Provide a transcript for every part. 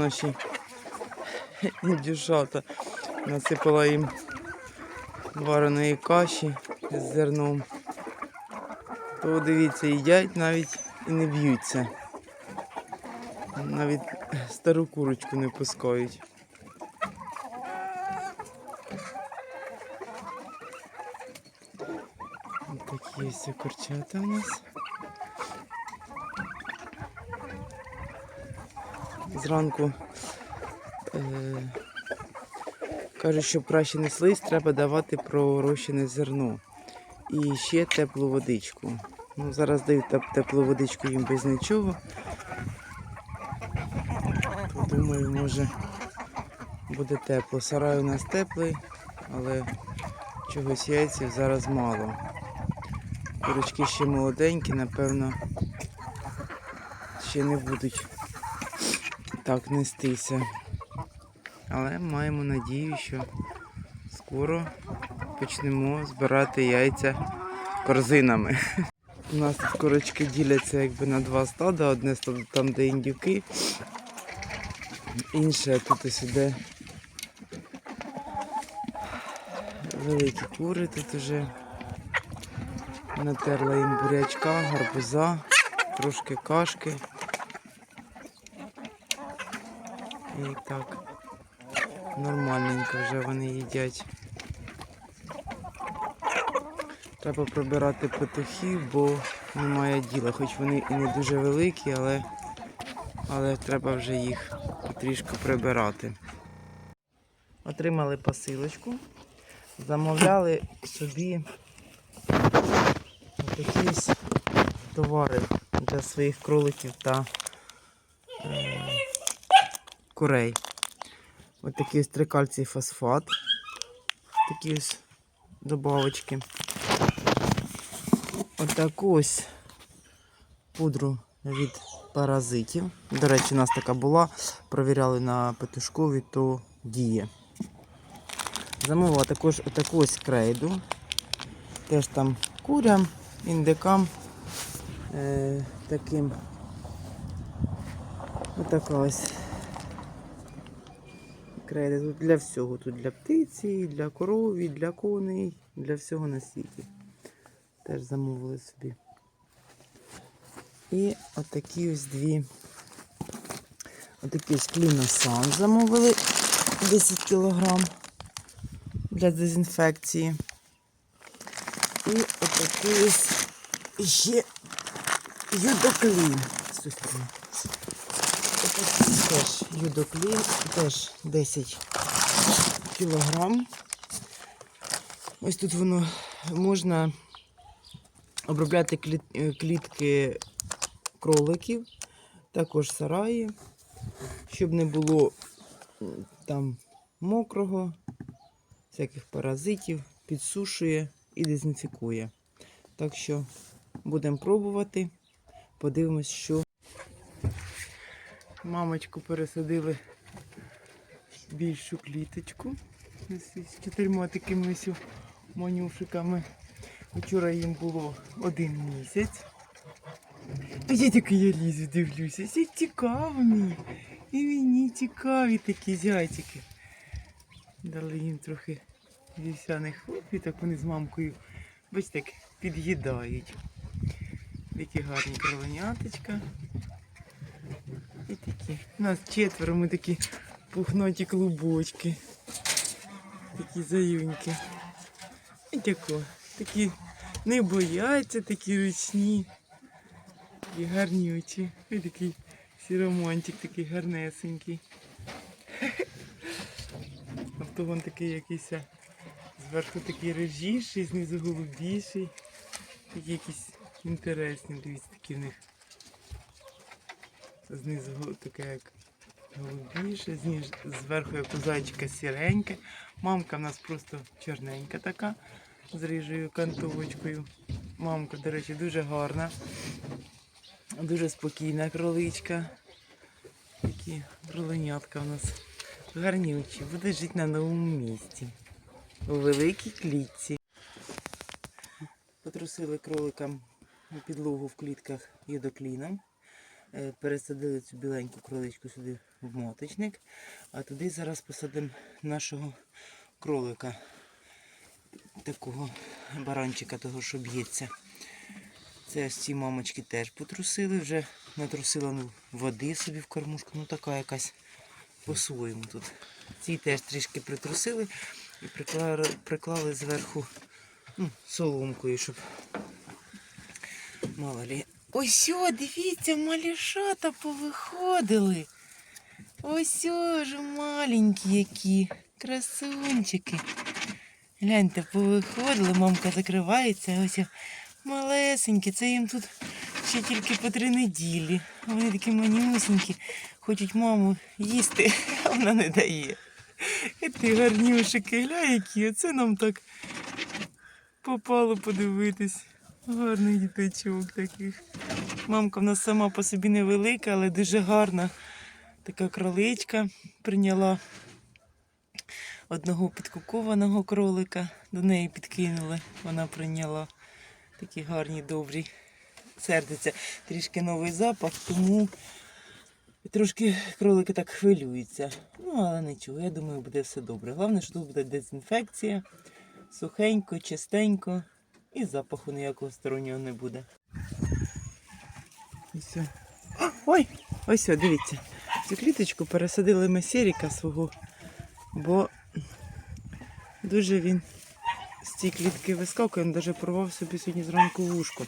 наші індюшата. Насипала їм вареної каші з зерном. То дивіться, їдять навіть і не б'ються. Навіть стару курочку не пускають. Ось Такі ось курчата у нас. Зранку е, кажуть, щоб краще неслись, треба давати пророщене зерно. І ще теплу водичку. Ну, зараз дають теплу водичку їм без нічого. Думаю, може буде тепло. Сарай у нас теплий, але чогось яйців зараз мало. Курочки ще молоденькі, напевно, ще не будуть так нестися. Але маємо надію, що скоро почнемо збирати яйця корзинами. У нас тут курочки діляться якби на два стада. Одне стадо там, де індюки, інше тут ось іде великі кури тут уже. Натерла їм бурячка, гарбуза, трошки кашки. І так, нормальненько вже вони їдять. Треба прибирати петухів, бо немає діла. Хоч вони і не дуже великі, але, але треба вже їх потрішку прибирати. Отримали посилочку. Замовляли собі такі ось товари для своїх кроликів та курей. Ось такий ось трикальцій фосфат. Такі ось добавочки. Ось таку ось пудру від паразитів. До речі, у нас така була. Провіряли на петушкові, то діє. Замовила також таку ось крейду. Теж там курям, індикам. Е, таким. Отака ось крейда. Тут для всього. Тут для птиці, для корові, для коней, для всього на світі. Теж замовили собі. І отакі ось дві. Отакі ось кліносан замовили 10 кілограм для дезінфекції. І отакий ось ще юдоклін. З. Отакий теж юдоклін, теж 10 кілограм. Ось тут воно можна обробляти е, клітки кроликів, також сараї, щоб не було там мокрого, всяких паразитів, підсушує і дезінфікує. Так що будемо пробувати, подивимось, що. Мамочку пересадили більшу кліточку з чотирма такими ось манюшиками. Вчора їм було один місяць. А я тільки я лізу, дивлюся. Всі цікаво мені. І мені цікаві такі зайчики. Дали їм трохи вівсяних хлопів, так вони з мамкою, бачите, під'їдають. Такі гарні кровеняточка. І такі. У нас четверо, ми такі пухноті клубочки. Такі заюньки. І тако. Такі не бояться, такі ручні. Такі гарні. І такий сіромончик такий гарнесенький. А то вон такий якийсь зверху такий режіший, знизу голубіший. Такі якісь інтересні, дивіться, такі в них. Знизу таке як голубіше, зверху як у зайчика сіреньке. Мамка в нас просто чорненька така з рижою кантовочкою. Мамка, до речі, дуже гарна. Дуже спокійна кроличка. Такі кроленятка у нас гарнючі. Буде жити на новому місці. У великій клітці. Потрусили кроликам підлогу в клітках єдокліном. Е, Пересадили цю біленьку кроличку сюди в моточник, а туди зараз посадимо нашого кролика, такого баранчика, того, що б'ється. Це ці мамочки теж потрусили, вже натрусила ну, води собі в кормушку, ну така якась по-своєму тут. Ці теж трішки притрусили і приклали, приклали зверху ну, соломкою, щоб мало лі. Ось, о, дивіться, малішата повиходили. Ось о, ж маленькі які. Красунчики. Гляньте, повиходили, мамка закривається. Ось малесенькі. Це їм тут ще тільки по три неділі. Вони такі манюсенькі. Хочуть маму їсти, а вона не дає. І ти гарнюшики, глянь, які. Оце нам так попало подивитись. Гарний діточок таких. Мамка в нас сама по собі невелика, але дуже гарна. Така кроличка прийняла одного підкукованого кролика. До неї підкинули. Вона прийняла такі гарні, добрі сердиться. Трішки новий запах, тому трошки кролики так хвилюються. Ну, але нічого, я думаю, буде все добре. Головне, що тут буде дезінфекція, сухенько, чистенько і запаху ніякого стороннього не буде. Ось. Ой! Ось, дивіться. Цю кліточку пересадили ми Серіка свого, бо дуже він з цієї клітки вискакує, він навіть порвав собі сьогодні зранку вушко.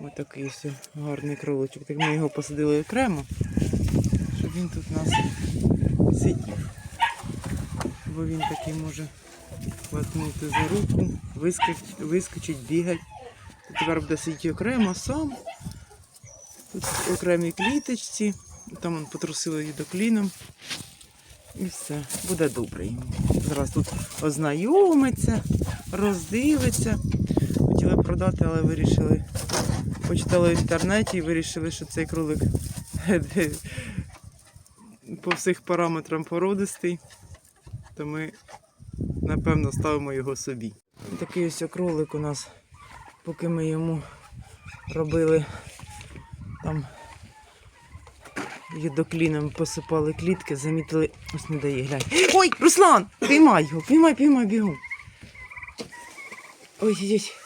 Ось такий ось гарний кроличок. Так ми його посадили окремо, щоб він тут у нас сидів. Бо він такий може хватнути за руку, вискочить, вискочить бігати. Тепер буде сидіти окремо сам. Тут в окремій кліточці. Там он потрусили її до кліном. І все, буде добре. Зараз тут ознайомиться, роздивиться. Хотіли продати, але вирішили. Почитали в інтернеті і вирішили, що цей кролик по всіх параметрам породистий. То ми, напевно, ставимо його собі. Такий ось кролик у нас, поки ми йому робили там Єдокліном посипали клітки, замітили, ось не дає глянь. Ой, Руслан! Піймай його, піймай, піймай бігом. Ой,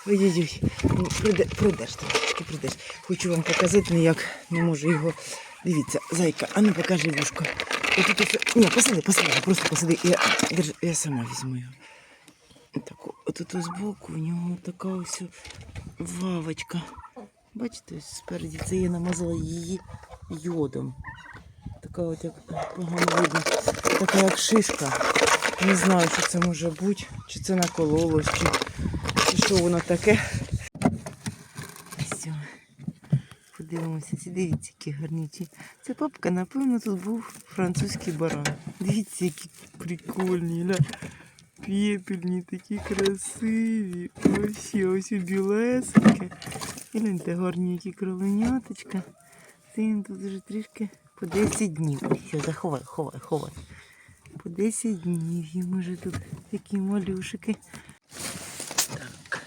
ой, ой. Ну, Приде, придеш трошки, придеш. Хочу вам показати, ніяк не можу його. Дивіться, зайка, а ну покажи вушко. Отут ось... Ні, посади, посади, просто посади. Я, держи, я сама візьму його. Так, отут збоку в нього така ось вавочка. Бачите, спереді це я намазала її йодом. Така от як погано видно, така як шишка. Не знаю, що це може бути, чи це накололось, чи, чи що воно таке. Ось. Ці дивіться, які гарнічі. Це папка, напевно, тут був французький баран. Дивіться, які прикольні. Ля. Пепельні, такі красиві. Ось, ось білесеньке. І гляньте, гарні які кроленяточка. Це їм тут вже трішки по 10 днів. Все, заховай, ховай, ховай. По 10 днів їм уже тут такі малюшики. Так.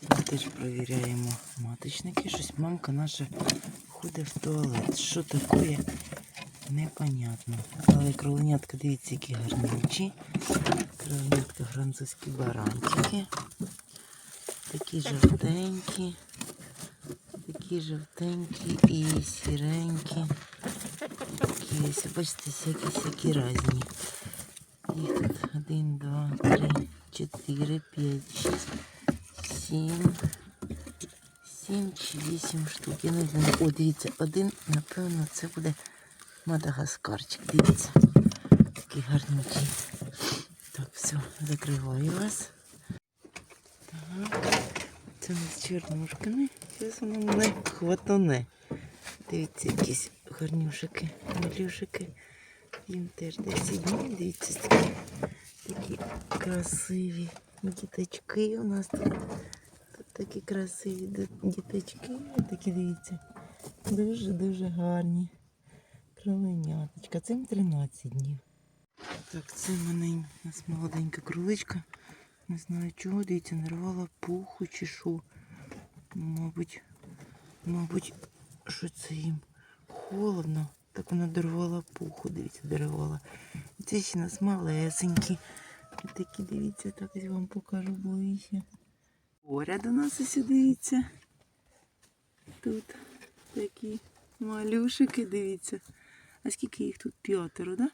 Сьогодні теж перевіряємо маточники. Щось мамка наша ходить в туалет. Що таке? Непонятно. Але кроленятка, дивіться, які гарнючі. Кроленятка французькі баранчики. Такі жовтенькі. Такі жовтенькі і сіренькі. Такі бачите, всякі всякі різні. Їх тут один, два, три, чотири, п'ять, шість, сім. Чи вісім штук. Я не знаю. О, дивіться, один, напевно, це буде Мадагаскарчик. Дивіться. Такий гарненький. Так, все, закриваю вас. Так. Це ми з чорнушками. Зараз воно мене хватане. Дивіться, якісь гарнюшики, малюшики. Їм теж 10 днів. Дивіться, такі, такі красиві діточки у нас тут. Такі красиві діточки. Такі дивіться. Дуже-дуже гарні. Кроленяточка. Цим 13 днів. Так, це в мене у нас молоденька кроличка. Не знаю чого, дивіться, нарвала пуху чи що. Мабуть, мабуть, що це їм холодно. Так вона дорвала пуху, дивіться, дорвала. Це ще у нас малесенькі. Такі, дивіться, так ось вам покажу ближче. Поряд у нас ось дивіться. Тут такі малюшики, дивіться. А скільки їх тут п'ятеро, да?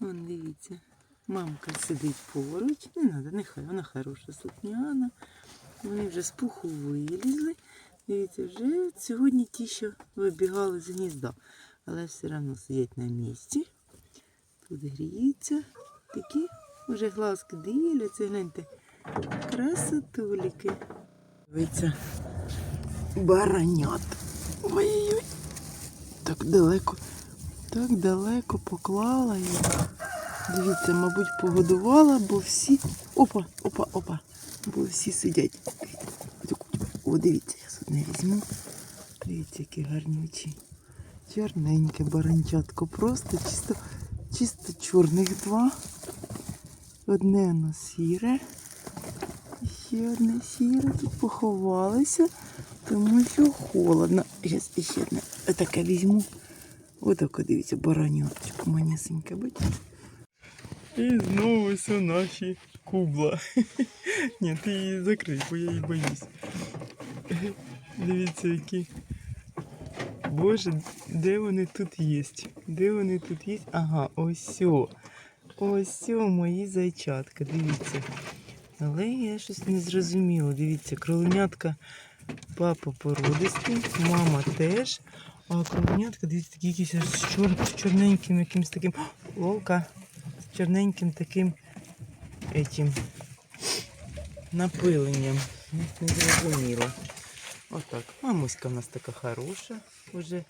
Вон дивіться. Мамка сидить поруч. Не треба, нехай вона хороша слухняна. Вони вже з пуху вилізли. Дивіться, вже сьогодні ті, що вибігали з гнізда. Але все одно сидять на місці. Тут гріються. Такі вже глазки дивляться, гляньте. Красотуліки. Дивіться, баранят. Ой-ой-ой. Так далеко, так далеко поклала їх. Дивіться, мабуть, погодувала, бо всі. Опа, опа, опа. Бо всі сидять. О, дивіться, я одне візьму. Дивіться, які гарнючі. Чорненьке баранчатко. Просто чисто, чисто чорних два. Одне воно сіре. Ще одне сіре. Тут поховалися, тому що холодно. Зараз ще одне таке візьму. Отако, дивіться, бараняточку манесеньке, бачите? І знову все наші кубла. Ні, ти її закрий, бо я її боюсь. Дивіться, які. Боже, де вони тут є? Де вони тут є? Ага, ось. Ось мої зайчатка, дивіться. Але я щось не зрозуміла. Дивіться, кроленятка папа породистий, мама теж. А кроленятка, дивіться, такі якісь аж чор... з чорненьким якимось таким. Ловка з чорненьким таким этим напиленням. Не зрозуміло. Отак. Мамуська в нас така хороша, вже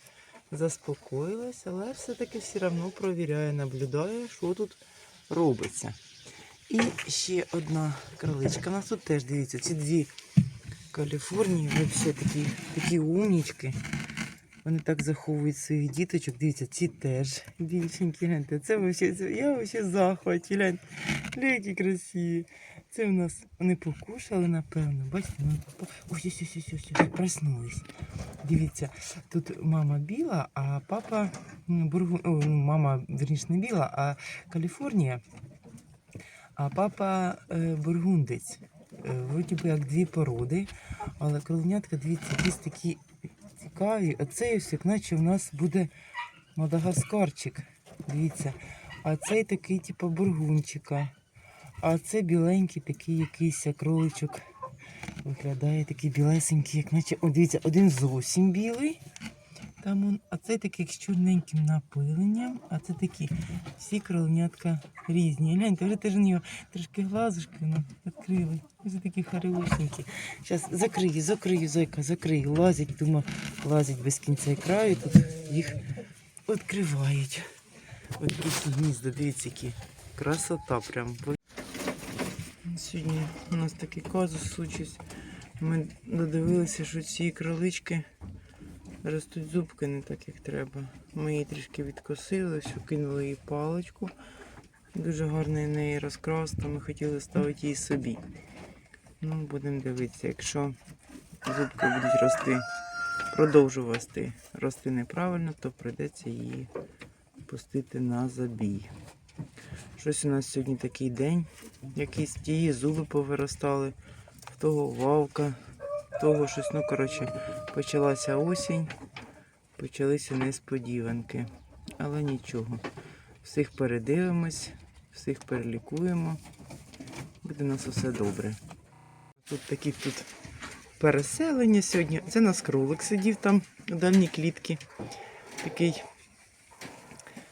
заспокоїлась, але все-таки все одно провіряє, наблюдає, що тут робиться. І ще одна кроличка. У нас тут теж дивіться, ці дві Каліфорнії, взагалі такі, такі умнічки. Вони так заховують своїх діточок. Дивіться, ці теж більшенькі. Гляньте, це вообще, це, я вообще захваті. Гляньте, красиві. Це в нас вони покушали, напевно. Бачите, ось, ось, ось, ось, ось, проснулись. Дивіться, тут мама біла, а папа бургун... О, ну, мама, верніше, не біла, а Каліфорнія. А папа е, бургундець. Е, вроді би як дві породи, але кроленятка, дивіться, якісь такі цікаві. Оцей ось, як наче в нас буде мадагаскарчик. Дивіться. А цей такий, типу, бургунчика. А це біленький такий якийсь кроличок. Виглядає такий білесенький, як наче. О, дивіться, один зовсім білий. Там он, а це такий з чорненьким напиленням, а це такі всі кроленятка різні. Гляньте, вже теж нього трошки глазушки ну, відкрили. Ось такі хорошенькі. Зараз закрию, закрию, зайка, закрию. Лазять, думаю, лазять без кінця і краю. Тут їх відкривають. Ось такі гнізда, дивіться, які красота прям. Сьогодні у нас такий казус случився. Ми додивилися, що ці кролички ростуть зубки не так, як треба. Ми її трішки відкосили, все, кинули їй паличку. Дуже гарний неї розкрас, то ми хотіли ставити її собі. Ну, будемо дивитися, якщо зубки будуть рости, продовжувати рости неправильно, то прийдеться її пустити на забій. Щось у нас сьогодні такий день. Якісь тії зуби повиростали, в того вавка, того щось, ну коротше, почалася осінь, почалися несподіванки. Але нічого. Всіх передивимось, всіх перелікуємо. Буде у нас усе добре. Тут такі тут переселення сьогодні. Це нас кролик сидів там у дальній клітці. Такий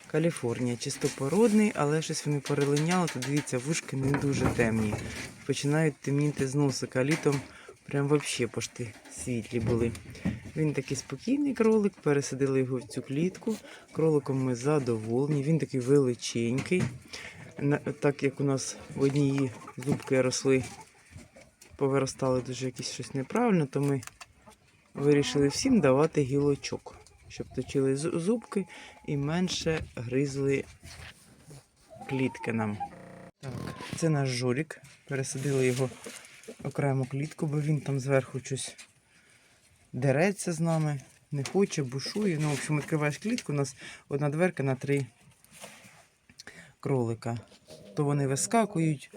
Каліфорнія, чистопородний, але щось вони перелиняли. Тут дивіться, вушки не дуже темні. Починають темніти з носика. Літом прям взагалі пошти світлі були. Він такий спокійний кролик, пересадили його в цю клітку. Кроликом ми задоволені. Він такий величенький. Так як у нас в одній зубки росли, повиростали дуже якісь щось неправильно, то ми вирішили всім давати гілочок, щоб точили зубки і менше гризли клітки нам. Так, це наш журік. Пересадили його окрему клітку, бо він там зверху щось дереться з нами. не хоче, бушує. Ну, в общем, відкриваєш клітку, у нас одна дверка на три кролика. То вони вискакують,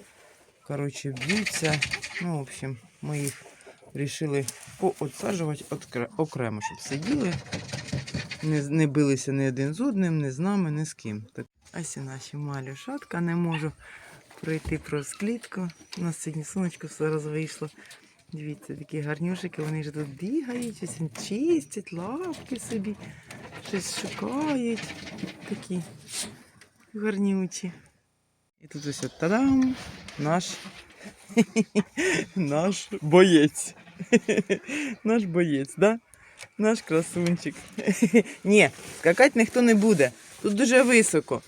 коротше, б'ються. Ну, в общем, ми їх вирішили поотсаджувати окремо, щоб сиділи, не, не билися ні один з одним, ні з нами, ні з ким. Так, ось і наші малюшатка, не можу пройти про клітку. У нас сьогодні сонечко зараз вийшло. Дивіться, такі гарнюшики, вони вже тут бігають, щось чистять, лапки собі, щось шукають. Такі гарнючі. І тут ось тадам! Наш, наш боєць. Наш боєць, да? Наш красунчик. Ні, скакати ніхто не буде. Тут дуже високо.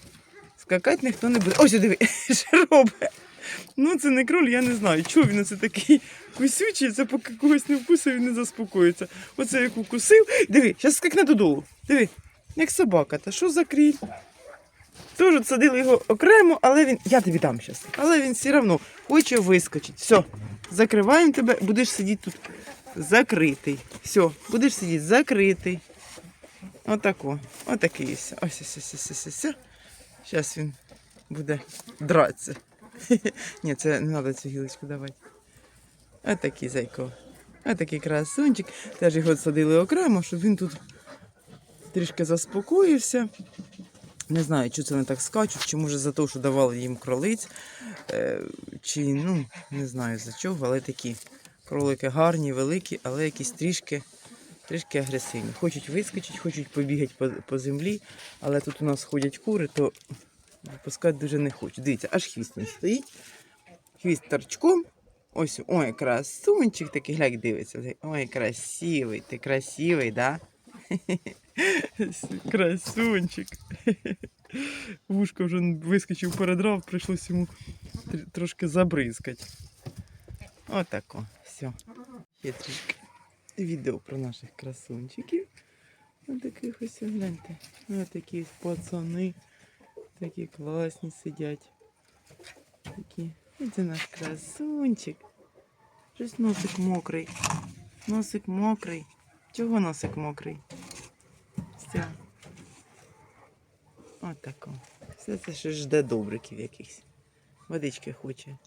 Скакати ніхто не буде. Ось диви, що робить. Ну, це не кроль, я не знаю. Чого він оце такий кусючий, це поки когось не вкусив, він не заспокоїться. Оце як укусив. Диви, зараз скакне додолу. Диви, як собака. Та що за кріль? Тоже садили його окремо, але він. Я тобі дам зараз. Але він все одно хоче вискочити. Все, закриваємо тебе, будеш сидіти тут закритий. Все, будеш сидіти закритий. Отако. Отакий ось. Ось ось ось ось ось. Ось. Зараз він буде дратися. Ні, це не треба цю гілочку давати. Отакий зайко. Отакий красунчик. Теж його садили окремо, щоб він тут трішки заспокоївся. Не знаю, чи це вони так скачуть, чи може за те, що давали їм кролиць, е, чи ну, не знаю за чого, але такі кролики гарні, великі, але якісь трішки, трішки агресивні. Хочуть вискочити, хочуть побігати по, по землі, але тут у нас ходять кури, то випускати дуже не хочуть. Дивіться, аж хвіст не стоїть. Хвіст торчком. Ось, ой, красунчик такий, глянь, дивиться. Ой, красивий, ти красивий, да? Красунчик. Вушко вже вискочив передрав, прийшлось йому трошки забризкати. Отако. Все. Є трішки відео про наших красунчиків. Ось таких ось гляньте. Ось такі пацани. Такі класні сидять. Такі. Це наш красунчик. Щось носик мокрий. Носик мокрий. Чого носик мокрий? Все. Отако. Все це ще жде добриків якихось. Водички хоче.